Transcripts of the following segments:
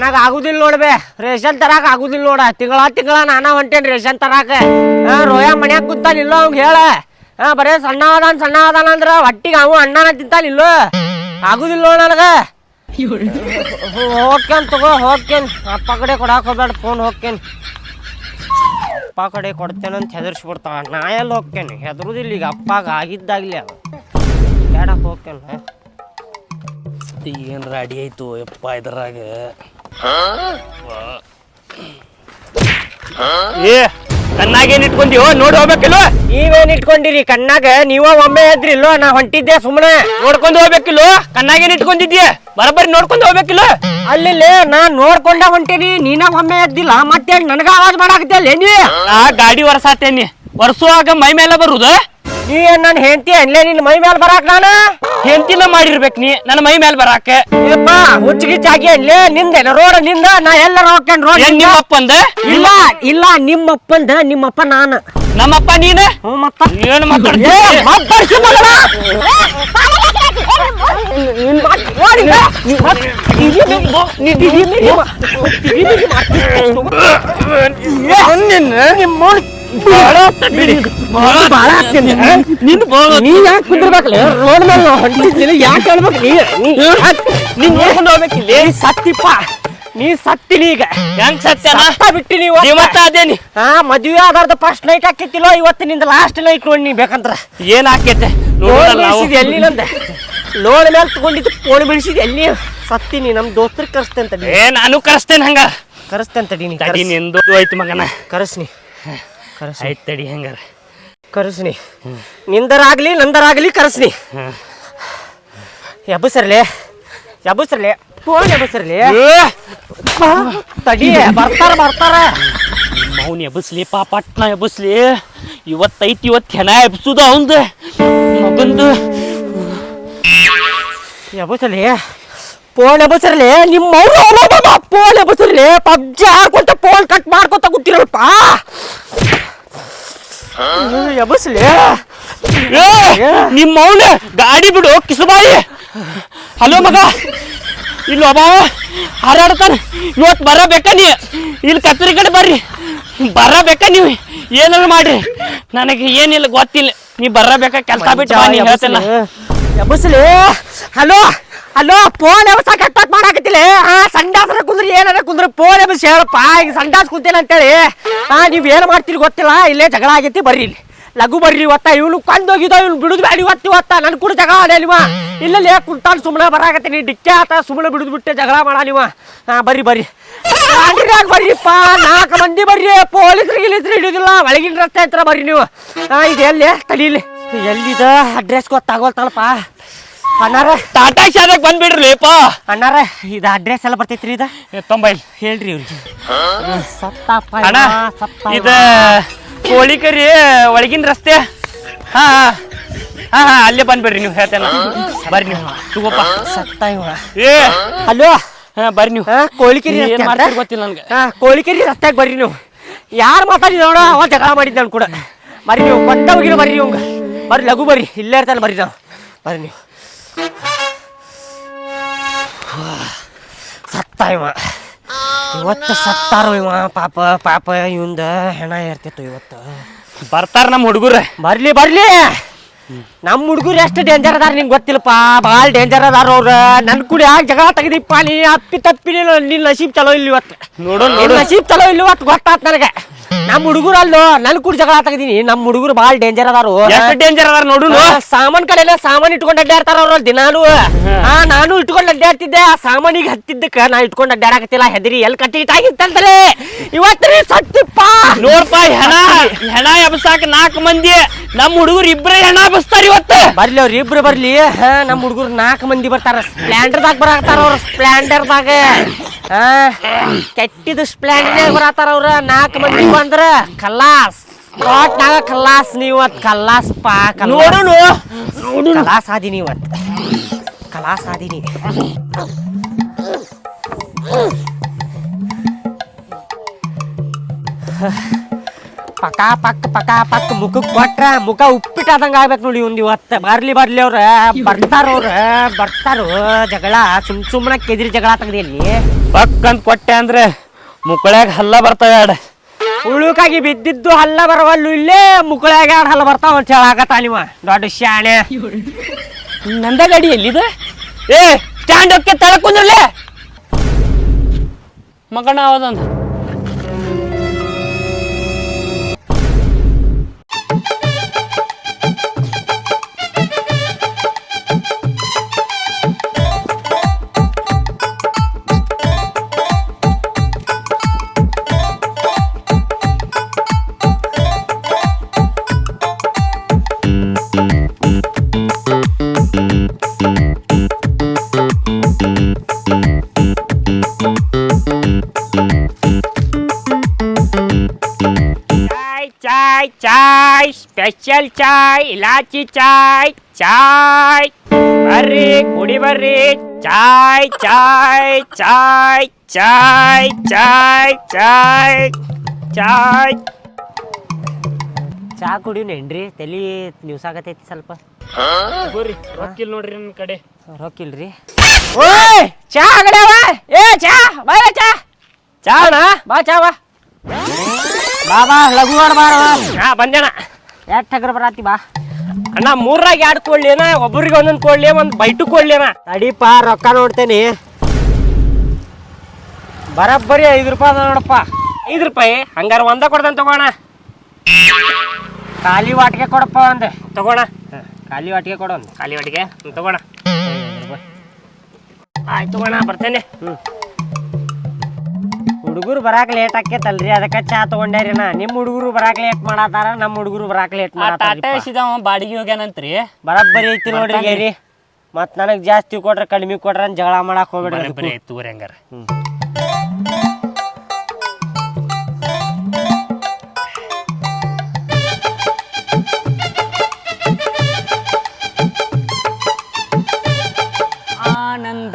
ನನಗ ಆಗುದಿಲ್ಲ ನೋಡ್ಬೇ ರೇಷನ್ ತರಾಕ ಆಗುದಿಲ್ಲ ನೋಡ. ತಿಂಗಳ ತಿಂಗಳ ನಾನ ಹೊಂಟೇನ್ ರೇಷನ್ ತರಾಕ. ಹಾ ರೋಯ ಮನ್ಯಾಗ ಕುಂತಾನ ಇಲ್ಲೋ ಅವ್ಗ ಹೇಳ. ಹಾ ಬರೇ ಸಣ್ಣ ಅದಾನ ಸಣ್ಣ ಅದಾನ ಅಂದ್ರ ಹೊಟ್ಟಿಗೆ ಅವು ಅಣ್ಣನ ತಿಂತಾನ ಇಲ್ಲೋ. ಆಗುದಿಲ್ಲ ನೋಡ ನನಗ. ಹೋಗ್ಕೇನ್ ತಗೋ, ಹೋಗ್ಕೇನ್. ಅಪ್ಪ ಕಡೆ ಕೊಡಾಕ್ ಹೋಗ್ಬೇಡ, ಫೋನ್ ಹೋಗ್ಕೇನ್. ಅಪ್ಪ ಕಡೆ ಕೊಡ್ತೇನಂತ ಹೆದರ್ಸ್ಬಿಡ್ತಾವ. ನಾ ಎಲ್ಲಿ ಹೋಗ್ತೇನೆ ಹೆದರುದಿಲ್ಲ ಈಗ. ಅಪ್ಪಾಗ ಆಗಿದ್ದಾಗ್ಲಿ ಅದು. ಬೇಡ ಹೋಗ್ತೇನೆ ಏನ್ ರೆಡಿ ಆಯ್ತು ಯಪ್ಪ ಇದ್ರಾಗ. ಏ ಕಣ್ಣಾಗೇನ್ ಇಟ್ಕೊಂಡಿವ ನೋಡಿ ಹೋಗ್ಬೇಕಿಲ್ವ? ನೀವೇನ್ ಇಟ್ಕೊಂಡಿರಿ? ಕಣ್ಣಾಗ ನೀವ ಒಮ್ಮೆ ಎದ್ರಿಲ್ಲೋ ನಾ ಹೊಂಟಿದ್ದೆ ಸುಮ್ಮನೆ ನೋಡ್ಕೊಂಡು ಹೋಗ್ಬೇಕಿಲ್ವ? ಕಣ್ಣಾಗೇನ್ ಇಟ್ಕೊಂಡಿದ್ಯ ಬರಬರಿ ನೋಡ್ಕೊಂಡು ಹೋಗ್ಬೇಕಿಲ್ವ? ಅಲ್ಲಿ ನಾ ನೋಡ್ಕೊಂಡ ಹೊಂಟೀನಿ ನೀನ ಒಮ್ಮೆ ಎದ್ದಿಲ್ಲ ಮತ್ತೆ ನನಗ ಆವಾಜ್ ಮಾಡಾಕತ್ತಿಲ್ಲ ನೀ? ಆ ಗಾಡಿ ಒರ್ಸಾತೇನಿ. ಒರ್ಸುವಾಗ ಮೈ ಮೇಲೆ ಬರುದ? ನೀ ನನ್ನ ಹೆಂಡತಿ ಅಲ್ಲೇ ನಿನ್ನ ಮೈ ಮೇಲೆ ಬರಾಕ್ ನಾನು ಹೆಂಡತಿನ ಮಾಡಿರ್ಬೇಕ್ ನೀ ನನ್ನ ಮೈ ಮೇಲೆ ಬರಾಕ ಯಪ್ಪ ಹುಚ್ಚಿಗೆ ಚಾಗಿ ಅಲ್ಲೇ ನಿಂದ ರೋಡ್ನಿಂದ ನಾ ಎಲ್ಲರ ಹೋಗ್ತೇನೆ ರೋಡ್ ಏನ್ ಅಂದ ಇಲ್ಲ ಇಲ್ಲ ನಿಮ್ಮಪ್ಪಂದ ನಿಮ್ಮಪ್ಪ ನಾನು ನಮ್ಮಪ್ಪ ನೀನ ಮತ್ತ ಏನ್ ಏ, ಮಾತಾಡ್ತಿ ನೀ ಯಾಕೆ ಕುಂದಿರ್ಬೇಕಲ್ಲ ರೋಡ್ ಮೇಲೆ ನಾವು ಹೊಂಟಿದ್ದಿಲ್ಲ ಯಾಕೆ ಹೇಳ್ಬೇಕು? ನೀ ನೀ ಯಾಕ್- ನೀನ್ ನೋಡ್ಕೊಂಡು ಹೋಗ್ಬೇಕಿಲ್ಲ ನೀ ಸತ್ತಿಪ್ಪ ನೀ ಸತ್ತಿನಿ ಈಗ. ಹೆಂಗ್ ಸತ್ತ ಬಿಟ್ಟಿನಿ ಇವತ್ತ. ಅದೇನಿ ಹಾ ಮದ್ವೆ ಆಧಾರದ ಫಸ್ಟ್ ನೈಟ್ ಇವತ್ತು ಇವತ್ತಿನಿಂದ ಲಾಸ್ಟ್ ನೈಟ್ ನೋಡಿ ನೀ ಬೇಕಂದ್ರ. ಏನ್ ಹಾಕೈತೆ? ಎಲ್ಲಿ ನಂದ? ಲೋನ್ ಮೇಲೆ ತಗೊಂಡಿದ್ದು ಪೋಣಿ ಬಿಡಿಸಿದ್ ಎಲ್ಲಿ? ಸತ್ತೀನಿ ನಮ್ ದೋಸ್ತರಿಗೆ ಕರೆಸ್ತೇನೆ ಅಂತ ಏ ನಾನು ಕರೆಸ್ತೇನೆ ಹಂಗ. ಕರೆಸ್ತೇನೆ ಅಂತ ನೀ ನಿಂದು ಆಯ್ತು ಮಗನ. ಕರೆಸ್ನಿ ಕರೆಸ್ ಆಯ್ತ್ ತಡಿ ಹಂಗಾರ? ಕರೆಸ್ನಿ. ನಿಂದರಾಗ್ಲಿ ನಂದರಾಗ್ಲಿ ಕರೆಸ್ನಿ. ಎಬ್ಬಸರ್ಲೆ ಎಬ್ಬಸರ್ಲೆ ಫೋನ್ ಎಬ್ಬಸರ್ಲಿ ತಡಿ ಬರ್ತಾರ ಬರ್ತಾರ. ಅವ್ನ್ ಎಬ್ಬಸ್ಲಿ ಪಾಪಟ್ನ ಎಬ್ಬಸ್ಲಿ. ಇವತ್ತೈತಿ ಇವತ್ತು ಹೆಣ ಎಬ್ಸುದು ಅವಂದು. ಮಗಂದು ಎಬ್ಬಸರ್ಲೆ ಫೋನ್ ಎಬ್ಬಸರ್ಲಿ ನಿಮ್ಮ ಫೋನ್ ಎಬ್ಬಸರ್ಲಿ ಪಬ್ಜಿ ಹಾಕೊಂತ ಫೋನ್ ಕಟ್ ಮಾಡ್ಕೊತ ಕೂತಿರಲ್ಪ. ಎಬ್ಬಸ್ಲೆ ಏ, ನಿಮ್ಮ ಮೌನ ಗಾಡಿ ಬಿಡು ಕಿಸುಬಾಯಿ. ಹಲೋ ಮಗ. ಇಲ್ಲಿ ಒಬ್ಬ ಹಾರಾಡ್ತಾನೆ. ಇವತ್ತು ಬರಬೇಕಾ ನೀ? ಇಲ್ಲಿ ಕತ್ತರಿ ಕಡೆ ಬರ್ರಿ. ಬರಬೇಕಾ ನೀವು? ಏನಿಲ್ಲ ಮಾಡ್ರಿ. ನನಗೆ ಏನಿಲ್ಲ ಗೊತ್ತಿಲ್ಲ. ನೀ ಬರಬೇಕಾ ಕೆಲಸ ಬಿಟ್ಟು ಹೇಳ್ತಿಲ್ಲ. ಎಬ್ಬಸ್ಲೆ ಹಲೋ. ಹಲೋ ಫೋನ್ ಎಬ್ಬಸ ಕಟ್ ಮಾಡಾಕತ್ತಿಲ್ಲ ಹಾ ಸಂಡಾಸರ ಕುಂದ್ರಿ, ಏನಾರ ಕುಂದ್ರಿ ಫೋನ್ ಎಬ್ಬಸ್ ಹೇಳಪ್ಪ ಈಗ ಸಂಡಾಸ್ ಕುಂತೇನೆ ಅಂತೇಳಿ. ಆ, ನೀವ್ ಏನ್ ಮಾಡ್ತೀರಿ ಗೊತ್ತಿಲ್ಲ, ಇಲ್ಲೇ ಜಗಳ ಆಗೈತಿ ಬರ್ರಿ ಇಲ್ಲಿ. ಲಘು ಬರ್ರಿ ಇವತ್ತ ಇವನು ಕೊಂದೋಗಿದ ಇವ್ನು ಬಿಡುದು ಬೇಡ ಇವತ್ತು, ಇವತ್ತ. ನನ್ ಕೂಡ ಜಗಳ ಆಡ ನೀವ? ಇಲ್ಲಲ್ಲೇ ಕುಂತಾನ್ ಸುಮ್ಮನೆ ಬರಾಕತ್ತೀನಿ. ಡಿಕ್ಕೆ ಆತ ಸುಮ್ಮನೆ ಬಿಡುದು ಬಿಟ್ಟೆ ಜಗಳ ಮಾಡ ನೀವ? ಹಾ ಬರ್ರಿ ಬರ್ರಿ. ಬರ್ರಿಪ್ಪ, ನಾಲ್ಕು ಮಂದಿ ಬರ್ರಿ. ಪೊಲೀಸ್ರಿಗೆ ಗಿಲೀಸ್ರು ಹಿಡಿಯೋದಿಲ್ಲ. ಒಳಗಿನ ರಸ್ತೆ ಹತ್ರ ಬರ್ರಿ ನೀವು. ಹಾ ಇದು ಎಲ್ಲಿ ತಡೀಲಿ ಎಲ್ಲಿದ? ಅಡ್ರೆಸ್ ಗೊತ್ತಾಗೋಲ್ತಲ್ಲಪ್ಪ ಅಣ್ಣಾರ. ಟಾಟಾ ಶಾದಾಗ ಬಂದ್ಬಿಡ್ರಿಪ್ಪ ಅಣ್ಣಾರ ಇದು ಅಡ್ರೆಸ್ ಎಲ್ಲ ಬರ್ತೈತ್ರಿ ಇದ? ತೊಂಬೈಲ್ ಹೇಳ್ರಿ ಇವ್ರಿಗೆ. ಸತ್ತಪ್ಪ ಅಣ್ಣ ಸತ್ತ. ಇದ ಕೋಳಿ ಕರಿ ಒಳಗಿನ ರಸ್ತೆ. ಹಾ ಹಾ. ಹಾ ಅಲ್ಲೇ ಬಂದ್ಬಿಡ್ರಿ ನೀವು ಹೇಳ್ತೇನೆ ಬರ್ರಿ ನೀವು. ತಗೋಪ್ಪ ಸತ್ತ ಇವ ಏ. ಹಲೋ? ಹಾ ಬರ್ರಿ ನೀವು. ಹಾ ಕೋಳಿಕೆರಿ ಏನು ರಸ್ತೆ ಗೊತ್ತಿಲ್ಲ ನನ್ಗೆ. ಹಾ ಕೋಳಿಕೆರಿ ರಸ್ತೆಗೆ ಬರ್ರಿ ನೀವು. ಯಾರು ಮಾತಾಡಿದ ನೋಡ ಅವ ಜಗಳ ಮಾಡಿದ್ದ ಅವ್ನು ಕೂಡ. ಬರ್ರಿ ನೀವು ಬಟ್ಟ ಹೋಗಿಲ್ಲ ಬರ್ರಿ ಇವಂಗ ಬರ್ರಿ ಲಘು ಬರ್ರಿ ಇಲ್ಲೇ ಇರ್ತಾನೆ ಬರ್ರಿ ನಾವು. ಬರ್ರಿ ನೀವು. ಸತ್ತ ಇವ ಇವತ್ತು ಸತ್ತಾರು ಇವ. ಪಾಪ ಪಾಪ ಇವಂದ ಹೆಣ ಇರ್ತಿತ್ತು ಇವತ್ತು. ಬರ್ತಾರ ನಮ್ಮ ಹುಡುಗರು. ಬರ್ಲಿ ಬರ್ಲಿ. ನಮ್ಮ ಹುಡುಗರು ಎಷ್ಟು ಡೇಂಜರ್ ಅದಾರ ನಿಂಗೆ ಗೊತ್ತಿಲ್ಲಪ್ಪ? ಭಾಳ ಡೇಂಜರ್ ಅದಾರ ಅವ್ರ. ನನ್ನ ಕೂಡ ಯಾಕೆ ಜಗಳ ತೆಗ್ದಿಪ್ಪ? ನೀ ಅಪ್ಪಿ ತಪ್ಪಿ ನಿನ್ನ ನಸೀಬ್ ಚಲೋ ಇಲ್ಲ ಇವತ್ತು. ನೋಡು ನೋಡು. ನಸೀಬ್ ಚಲೋ ಇಲ್ಲ ಇವತ್ತು ಗೊತ್ತಾತ್ ನನಗೆ. ನಮ್ಮ ಹುಡುಗರು ಅಲ್ಲೋ ನನ್ನ ಕೂಡ ಜಗಳ ತೆಗ್ದೀನಿ. ನಮ್ಮ ಹುಡುಗರು ಭಾಳ ಡೇಂಜರ್ ಅದಾರು. ಎಷ್ಟು ಡೇಂಜರ್ ಅದಾರ ನೋಡು ಸಾಮಾನ್ ಕಡೆಲ್ಲ ಸಾಮಾನ್ ಇಟ್ಕೊಂಡು ಅಡ್ಡಾಡ್ತಾರ ಅವ್ರ ದಿನಾನು ಹಾ. ನಾನು ಇಟ್ಕೊಂಡು ಅಡ್ಡಾಡ್ತಿದ್ದೆ ಆ ಸಾಮಾನಿಗೆ ಹತ್ತಿದ್ದಕ್ಕ ನಾ ಇಟ್ಕೊಂಡು ಅಡ್ಡಾಡಕತ್ತಿಲ್ಲ ಹೆದರಿ ಎಲ್ಲಿ ಕಟ್ಟಿ ಇಟ್ಟಾಗಿತ್ತಂದ್ರೆ ಇವತ್ತು ಸತ್ತಿಪ್ಪ. ನೋಡ್ಪಾ ಹೆಣ. ಹೆಣ ಎಬ್ಸಾಕ ನಾಲ್ಕು ಮಂದಿ ನಮ್ಮ ಹುಡುಗರು ಇಬ್ರೇ ಹೆಣ ಎಬ್ಸ್ತಾರ ಇವತ್ತು. ಬರ್ಲಿ ಅವ್ರ ಇಬ್ರು ಬರ್ಲಿ. ಹಾ ನಮ್ಮ ಹುಡುಗರು ನಾಲ್ಕು ಮಂದಿ ಬರ್ತಾರ. ಸ್ಪ್ಲೆಂಡರ್ದಾಗ ಬರಾಕ್ತಾರ ಅವ್ರ ಸ್ಪ್ಲೆಂಡರ್ದಾಗ ಹಾ ಕೆಟ್ಟಿದ ಸ್ಪ್ಲೆಂಡರ್ನಾಗ ಬರಾತಾರ ಅವ್ರ. ನಾಲ್ಕು ಮಂದಿ ಬಂದ್ರ ಕಲ್ಲಾಸ್ ಸ್ಪಾಟ್ನಾಗ ಕಲ್ಲಾಸ್ ನೀವತ್ ಕಲ್ಲಾಸ್ ಪಾ ನೋಡುನು ಕಲಾಸ್ ಆದಿನಿ ಇವತ್ತು ಕಲಾಸ್ ಆದಿನಿ ಪಕ ಪಕ್ಕ ಪಕ ಪಕ್ ಮುಖಕ್ಕೆ ಕೊಟ್ರ ಮುಖ ಉಪ್ಪಿಟ್ಟಾದಂಗ ಆಗ್ಬೇಕು ನೋಡಿ ಒಂದು ಇವತ್ತು. ಬರ್ಲಿ ಬರ್ಲಿ ಅವ್ರ, ಬರ್ತಾರ ಅವ್ರ, ಬರ್ತಾರೋ. ಜಗಳ, ಸುಮ್ ಸುಮ್ಮನೆ ಕೆದ್ರಿ ಜಗಳ ತಗದಿ ಇಲ್ಲಿ ಅಂತ ಕೊಟ್ಟೆ ಅಂದ್ರೆ ಮುಕ್ಕಳ್ಯಾಗ ಹಲ್ಲ ಬರ್ತಾವ ಎರಡು ಉಳುಕಾಗಿ ಬಿದ್ದಿದ್ದು ಹಲ್ಲ ಬರವಲ್ಲು ಇಲ್ಲೇ ಮುಕ್ಕಳಾಗ ಎರಡು ಹಲ್ಲ ಬರ್ತಾವ ಅಂತ ಹೇಳಾಕತ್ತ ದೊಡ್ಡ ಶಾಣೆ ನಂದ ಗಾಡಿ ಎಲ್ಲಿದೆ? ಏ ಸ್ಟ್ಯಾಂಡ್ ಹೋಗಿ ತಳಕುಂದ್ರಲ್ಲೇ ಮಗನ ಅವದಂದು ಚಾಯ್ ಸ್ಪೆಷಲ್ ಚಾಯ್ ಇಲಾಚಿ ಚಾಯ್ ಚಾಯ್ ಬರ್ರಿ ಕುಡಿ ಬರ್ರಿ ಚಾಯ್ ಚಾಯ್ ಚಾಯ್ ಚಾಯ್ ಚಾಯ್ ಚಾಯ್ ಚಾಯ್ ಚಾ ಕುಡಿನೇನ್ರಿ ತಲಿ ನ್ಯೂಸಾಗತೈತಿ ಸ್ವಲ್ಪ. ಬರ್ರಿ ರೊಕ್ಕಿಲ್ ನೋಡ್ರಿ ನನ್ನ ಕಡೆ. ರೊಕ್ಕಿಲ್ರಿ ಓಯ್! ಚಾ ಬಾ ಏ ಚಾ ಬಾ ಚಾ. ಚಾಣ ಬಾ ಚಾ ಬಾ. ಬಾ ಬಾ ಲಘು ಮಾಡ ಬಾರ ಹಾ ಬಂದೇಣ ಎಷ್ಟು ಹಗ್ರ ಬರಾತಿ ಬಾ. ಅಣ್ಣ ಮೂರಾಗ ಎರಡು ಕೊಡ್ಲಿ ಅಣ್ಣ ಒಬ್ಬರಿಗೆ ಒಂದೊಂದು ಕೊಡ್ಲಿ ಒಂದು ಬೈಟು ಕೊಡ್ಲಿ ಅಣ್ಣ ತಡಿಪ ರೊಕ್ಕ ನೋಡ್ತೇನೆ. ಬರಬ್ಬರಿ ಐದು ರೂಪಾಯಿ ಅದ ನೋಡಪ್ಪ. ಐದು ರೂಪಾಯಿ? ಹಂಗಾರ ಒಂದ ಕೊಡ್ತಾನೆ ತಗೋಣ. ಖಾಲಿ ವಾಟಿಗೆ ಕೊಡಪ್ಪ ಒಂದು. ತಗೋಣ. ಖಾಲಿ ವಾಟಿಗೆ ಕೊಡು ಒಂದು. ಖಾಲಿ ವಾಟಿಗೆ? ತಗೋಣ. ಆಯ್ತು ತಗೋಣ ಬರ್ತೇನೆ. ಹ್ಞೂ ಹುಡುಗರು ಬರಾಕ್ ಲೇಟ್ ಆಕೇತಲ್ರಿ ಅದಕ್ಕೆ ಚಾ ತಗೊಂಡ್ಯಾರಿ ನಾ. ನಿಮ್ಮ ಹುಡುಗರು ಬರಾಕ್ ಲೇಟ್ ಮಾಡತಾರ ನಮ್ಮ ಹುಡುಗರು ಬರಾಕ್ ಲೇಟ್ ಮಾಡಾತಾರ ಟಾಟಾ ಬಾಡಿಗೆ ಹೋಗ್ಯಾನಂತ್ರಿ. ಬರಬ್ಬರಿ ಐತಿ ನೋಡ್ರಿ ಗೇರಿ. ಮತ್ ನನಗ್ ಜಾಸ್ತಿ ಕೊಟ್ರ ಕಡಿಮೆ ಕೊಟ್ರ ಅಂತ ಜಗಳ ಮಾಡಕ್ ಹೋಗ್ಬೇಡ್ರಿ ಬರೀ ತೂರಿ ಹಂಗಾರ.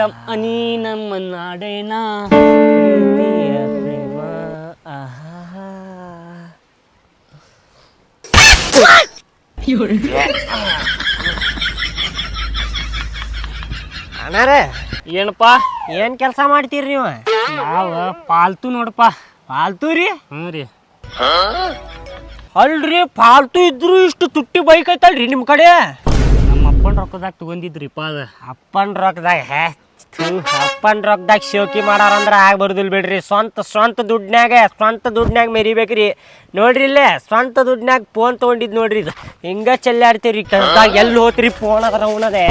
ನಮ್ಮ ನಾಡೇನ ಪ್ರೀತಿಯ ಪ್ರೇಮ. ಆಹಾ. ಅಣ್ಣಾರೇ. ಏನಪ್ಪ? ಏನ್ ಕೆಲಸ ಮಾಡ್ತೀರಿ ನೀವು? ನಾವ ಪಾಲ್ತು ನೋಡಪ್ಪ. ಪಾಲ್ತು ರೀ? ಹ್ಞೂ ರೀ. ಅಲ್ರಿ ಪಾಲ್ತು ಇದ್ರು ಇಷ್ಟು ತುಟ್ಟಿ ಬೈಕ್ ಐತಲ್ರಿ ನಿಮ್ ಕಡೆ? ನಮ್ಮ ಅಪ್ಪನ ರೊಕ್ಕದಾಗ ತಗೊಂಡಿದ್ರಿಪ್ಪ ಅದ. ಅಪ್ಪನ್ ರೊಕ್ಕದಾಗ ಹೇ ಅಪ್ಪನ್ ರೊಕ್ಕದಾಗ ಶೋಕಿ ಮಾಡಾರಂದ್ರ ಆಗ ಬರುದಿಲ್ಲ ಬಿಡ್ರಿ. ಸ್ವಂತ ಸ್ವಂತ ದುಡ್ನ್ಯಾಗ ಸ್ವಂತ ದುಡ್ನ್ಯಾಗ ಮೆರಿಬೇಕ್ರಿ. ನೋಡ್ರಿ ಇಲ್ಲೇ, ಸ್ವಂತ ದುಡ್ನ್ಯಾಗ ಫೋನ್ ತಗೊಂಡಿದ್ ನೋಡ್ರಿ ಇದು. ಹಿಂಗ ಚೆಲ್ಲಾಡ್ತೀವ್ರಿ ಕಸ್ದಾಗ ಎಲ್ಲಿ ಹೋತ್ರಿ ಫೋನ್ ಅದ್ರ ಅವನದೇ.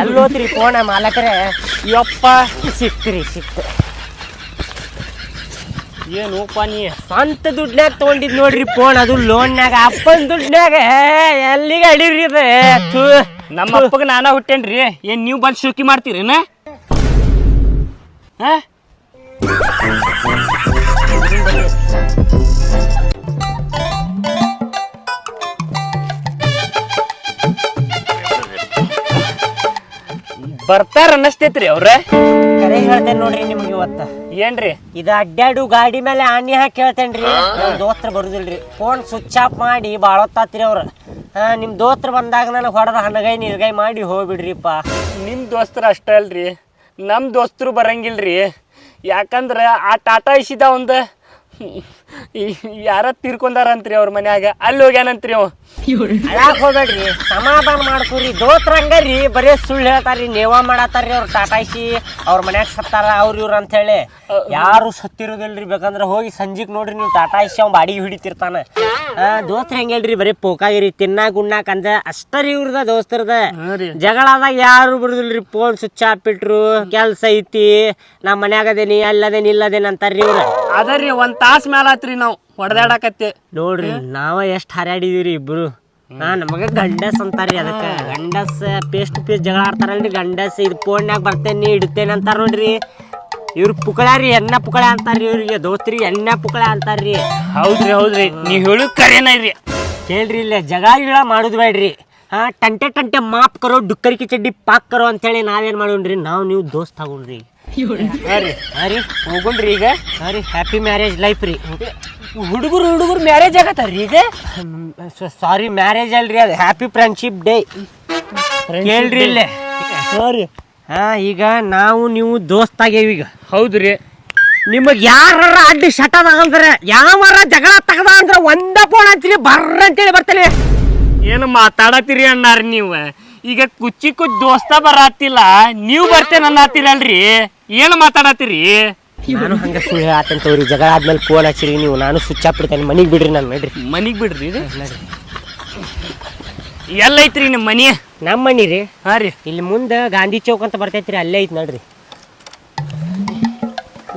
ಎಲ್ಲಿ ಹೋತ್ರಿ ಫೋನ ಮಾಲಕರೇ. ಯಪ್ಪ, ಸಿಕ್ತ್ರಿ ಸಿಕ್ತು ಏನೋಪ್ಪ ನೀ? ಸ್ವಂತ ದುಡ್ನ್ಯಾಗ ತಗೊಂಡಿದ್ ನೋಡ್ರಿ ಫೋನ್ ಅದು ಲೋನ್ನಾಗ ಅಪ್ಪನ್ ದುಡ್ನ್ಯಾಗ. ಎಲ್ಲಿಗೆ ಅಡಿರಿ ಇದು. ನಮ್ಮ ಅಪ್ಪಗೆ ನಾನ ಹುಟ್ಟೇನ್ರಿ. ಏನ್ ನೀವು ಬಂದು ಶುಕಿ ಮಾಡ್ತೀರೇನ? ಹಾ? ಬರ್ತಾರ ಅನ್ನಿಸ್ತೈತ್ರಿ ಅವ್ರ. ಕರೆ ಹೇಳ್ತೇನೆ ನೋಡ್ರಿ ನಿಮ್ಗೆ ಇವತ್ತ. ಏನ್ರಿ? ಇದು ಅಡ್ಡಾಡು ಗಾಡಿ ಮೇಲೆ ಆಣಿ ಹಾಕಿ ಹೇಳ್ತೇನ್ರಿ. ನಮ್ ದೋಸ್ತ್ರ ಬರುದಿಲ್ರಿ. ಫೋನ್ ಸ್ವಿಚ್ ಆಫ್ ಮಾಡಿ ಬಾಳತ್ತಾತ್ರಿ ಅವ್ರ. ಹಾ ನಿಮ್ ದೋಸ್ತ್ರ ಬಂದಾಗ ನನಗೆ ಹೊಡೆದ ಹಣಗೈ ನೀರ್ಗೈ ಮಾಡಿ ಹೋಗ್ಬಿಡ್ರಿಪ್ಪ. ನಿಮ್ಮ ದೋಸ್ತರು ಅಷ್ಟೇ ಅಲ್ರಿ. ನಮ್ ದೋಸ್ತರು ಬರಂಗಿಲ್ರಿ. ಯಾಕಂದ್ರೆ ಆ ಟಾಟಾ ಇಸಿದ ಒಂದ ಯಾರ ತೀರ್ಕೊಂಡಾರಂತ್ರಿ ಅವ್ರ ಮನ್ಯಾಗ? ಅಲ್ಲಿ ಹೋಗ್ಯಾನಂತ್ರಿ ಅವ. ಅಳಾಕ್ ಹೋಗ್ಬೇಡ್ರಿ. ಸಮಾಧಾನ ಮಾಡ್ಕೊರಿ. ದೋಸ್ತ್ರ ಹಂಗಾರಿ ಬರೇ ಸುಳ್ಳು ಹೇಳ್ತಾರ್ರಿ. ನೇವ ಮಾಡತ್ತಾರ್ರಿ ಅವ್ರ ಟಾಟಾಯಿಸಿ ಅವ್ರ ಮನ್ಯಾಗ ಸತ್ತಾರ ಅವ್ರ ಇವ್ರು ಅಂತೇಳಿ ಯಾರು ಸತ್ತಿರೋದಿಲ್ರಿ. ಬೇಕಂದ್ರೆ ಹೋಗಿ ಸಂಜೆಗೆ ನೋಡ್ರಿ ನೀವು ಟಾಟಾಯಿಸಿ ಅವ್ನ ಬಾಡಿಗೆ ಹಿಡಿತಿರ್ತಾನ. ದೋಸ್ತ್ರ ಹೆಂಗೇಳ್ರಿ ಬರೀ ಪೋಕಾಗಿರಿ. ತಿನ್ನಾಕ ಉಣ್ಣಾಕ ಅಂದ ಅಷ್ಟರಿ ಇವ್ರದ ದೋಸ್ತರದ. ಜಗಳಾದಾಗ ಯಾರು ಬಿಡುದಿಲ್ರಿ ಫೋನ್ ಸ್ವಿಚ್ ಆಫ್ ಬಿಟ್ರು ಕೆಲ್ಸ ಐತಿ. ನಮ್ಮ ಮನ್ಯಾಗ ಅದೇನಿ ಅಲ್ಲದೇನಿ ಇಲ್ಲದೇನಿ ಅಂತಾರ್ರಿ ಇವ್ರ. ಅದರಿ ಒಂದ್ ತಾಸ್ ಮ್ಯಾಲ ಆತ್ರಿ ನಾವು ಹೊಡೆದಾಡಕತ್ತೆ. ನೋಡ್ರಿ ನಾವ ಎಷ್ಟ್ ಹರ್ಯಾಡಿದೀವ್ರಿ ಇಬ್ರು. ಹಾ ನಮಗ ಗಂಡಸ್ ಅಂತಾರ್ರಿ ಅದಕ್ಕ. ಗಂಡಸ್ ಪೇಸ್ಟ್ ಟು ಪೇಸ್ಟ್ ಜಗಳ ಆಡ್ತಾರಲ್ರಿ ಗಂಡಸ್ ಇದು ಫೋನ್ಯಾಗ ಬರ್ತೇನೆ ಇಡ್ತೇನೆ ಅಂತಾರ ನೋಡ್ರಿ. ಇವ್ರ ಪುಕಳಾರಿ ಎಣ್ಣ ಪುಕಳ ಅಂತಾರ್ರಿ ಇವ್ರಿಗೆ. ದೋಸ್ತ್ರಿ ಎಣ್ಣೆ ಪುಕಳ ಅಂತಾರ್ರಿ. ಹೌದ್ರಿ ಹೌದ್ರಿ. ನೀವ್ ಹೇಳು ಕರೇನ ಕೇಳ್ರಿ ಇಲ್ಲ ಜಗಳ ಮಾಡುದು ಮಾಡುದ್ ಬೇಡ್ರಿ. ಹಾ ಟಂಟೆ ಟಂಟೆ ಮಾಪ್ ಕರೋ ಡುಕ್ಕರಿಕೆ ಚಡ್ಡಿ ಪಾಕ್ ಕರೋ ಅಂತೇಳಿ ನಾವೇನ್ ಮಾಡೋಣ್ರಿ? ನಾವು ನೀವು ದೋಸ್ತ್ ತಗೊಂಡ್ರಿ ಹಾ ರೀ ಹಾ ರೀ ಹೋಗುಣ್ರಿ ಈಗ. ಸಾರಿ ರೀ ಹ್ಯಾಪಿ ಮ್ಯಾರೇಜ್ ಲೈಫ್ ರೀ. ಹುಡುಗರು ಹುಡುಗರು ಮ್ಯಾರೇಜ್ ಆಗತ್ತಾರ್ರಿ ಈಗ? ಸಾರಿ ಮ್ಯಾರೇಜ್ ಅಲ್ರಿ ಅದು. ಹ್ಯಾಪಿ ಫ್ರೆಂಡ್ಶಿಪ್ ಡೇ ಕೇಳ್ರಿ ಇಲ್ಲೇ. ಸಾರಿ ರೀ. ಹಾ ಈಗ ನಾವು ನೀವು ದೋಸ್ತಾಗೇವಿ ಈಗ. ಹೌದು ರೀ. ನಿಮಗೆ ಯಾರ ಅಡ್ಡ ಶಟದ ಅಂದ್ರೆ ಯಾವಾರ ಜಗಳ ತಗದ ಅಂದ್ರೆ ಒಂದ ಫೋನ್ ಅಂತೀರಿ ಬರ್ರ ಅಂತೇಳಿ ಬರ್ತೇನೆ. ಏನು ಮಾತಾಡತ್ತೀರಿ ಅಣ್ಣಾರ ನೀವು? ಈಗ ಕುಚ್ಚಿ ಕುಚ್ ದೋಸ್ತ ಬರತ್ತಿಲ್ಲ ನೀವು ಬರ್ತೇನೆ ಅನ್ನತ್ತೀರಲ್ರಿ ಏನು ಮಾತಾಡತ್ತೀರಿ ನಾನು ಹಂಗ ಸುಳ್ಳು ತೋರಿ ಜಗಳ ಆದ್ಮೇಲೆ ಫೋನ್ ಹಚ್ಚಿರಿ ನೀವು ನಾನು ಸ್ವಿಚ್ ಆಫ್ ಬಿಡ್ತೇನೆ ಮನಿಗ್ ಬಿಡ್ರಿ ನಾನು ನಡ್ರಿ. ಮನಿಗ್ ಬಿಡ್ರಿ ಇದು? ಎಲ್ಲೈತ್ರಿ ನಿಮ್ಮ ಮನಿ? ನಮ್ಮ ಮನಿ ರೀ. ಹಾ ರೀ. ಇಲ್ಲಿ ಮುಂದೆ ಗಾಂಧಿ ಚೌಕ್ ಅಂತ ಬರ್ತೈತ್ರಿ ಅಲ್ಲೇ ಐತ್ ನೋಡ್ರಿ.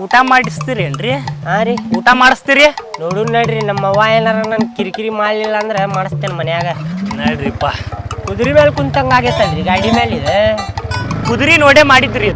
ಊಟ ಮಾಡಿಸ್ತೀರಿ ಏನ್ರಿ ಹಾ ರೀ. ಊಟ ಮಾಡಿಸ್ತೀರಿ? ನೋಡು ನಡ್ರಿ ನಮ್ಮ ಅವ್ವ ಏನಾರ ನನ್ ಕಿರಿಕಿರಿ ಮಾಡಲಿಲ್ಲ ಅಂದ್ರೆ ಮಾಡಿಸ್ತೇನೆ ಮನ್ಯಾಗ. ನೋಡ್ರಿಪ್ಪ. ಕುದುರೆ ಮೇಲೆ ಕುಂತಂಗ ಆಗೈತಲ್ರಿ ಗಾಡಿ ಮೇಲೆ ಇದೆ ಕುದುರೆ ನೋಡೇ ಮಾಡಿದ್ರಿ.